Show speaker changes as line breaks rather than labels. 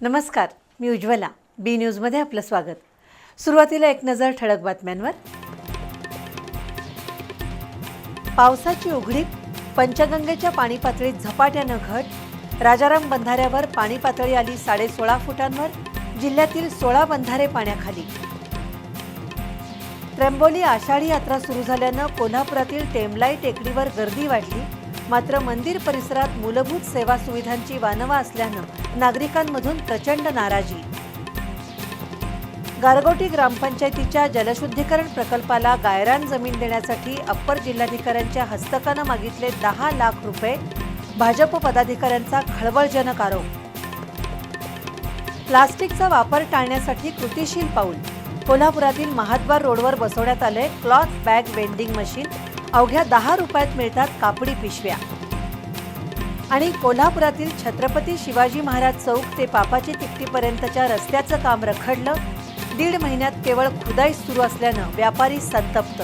नमस्कार मी उज्ज्वला. बी न्यूजमध्ये आपलं स्वागत. सुरुवातीला एक नजर ठळक बातम्यांवर. पावसाची उघडीप पंचगंगेच्या पाणी पातळीत झपाट्यानं घट राजाराम बंधाऱ्यावर पाणी पातळी आली साडेसोळा फुटांवर जिल्ह्यातील सोळा बंधारे पाण्याखाली. त्र्यंबोली आषाढी यात्रा सुरू झाल्यानं कोल्हापुरातील टेमलाई टेकडीवर गर्दी वाढली. मात्र मंदिर परिसरात मूलभूत सेवा सुविधांची वानवा असल्यानं नागरिकांमधून प्रचंड नाराजी. गारगोटी ग्रामपंचायतीच्या जलशुद्धीकरण प्रकल्पाला गायरान जमीन देण्यासाठी अप्पर जिल्हाधिकाऱ्यांच्या हस्तकानं मागितले दहा लाख रुपये भाजप पदाधिकाऱ्यांचा खळबळजनक आरोप. प्लास्टिकचा वापर टाळण्यासाठी कृतीशील पाऊल. कोल्हापुरातील महाद्वार रोडवर बसवण्यात आले क्लॉथ बॅग वेंडिंग मशीन. अवघ्या दहा रुपयात मिळतात कापडी पिशव्या. आणि कोल्हापुरातील छत्रपती शिवाजी महाराज चौक ते पापाची तिकटीपर्यंतच्या रस्त्याचं काम रखडलं दीड महिन्यात केवळ खुदाई सुरू असल्यानं व्यापारी संतप्त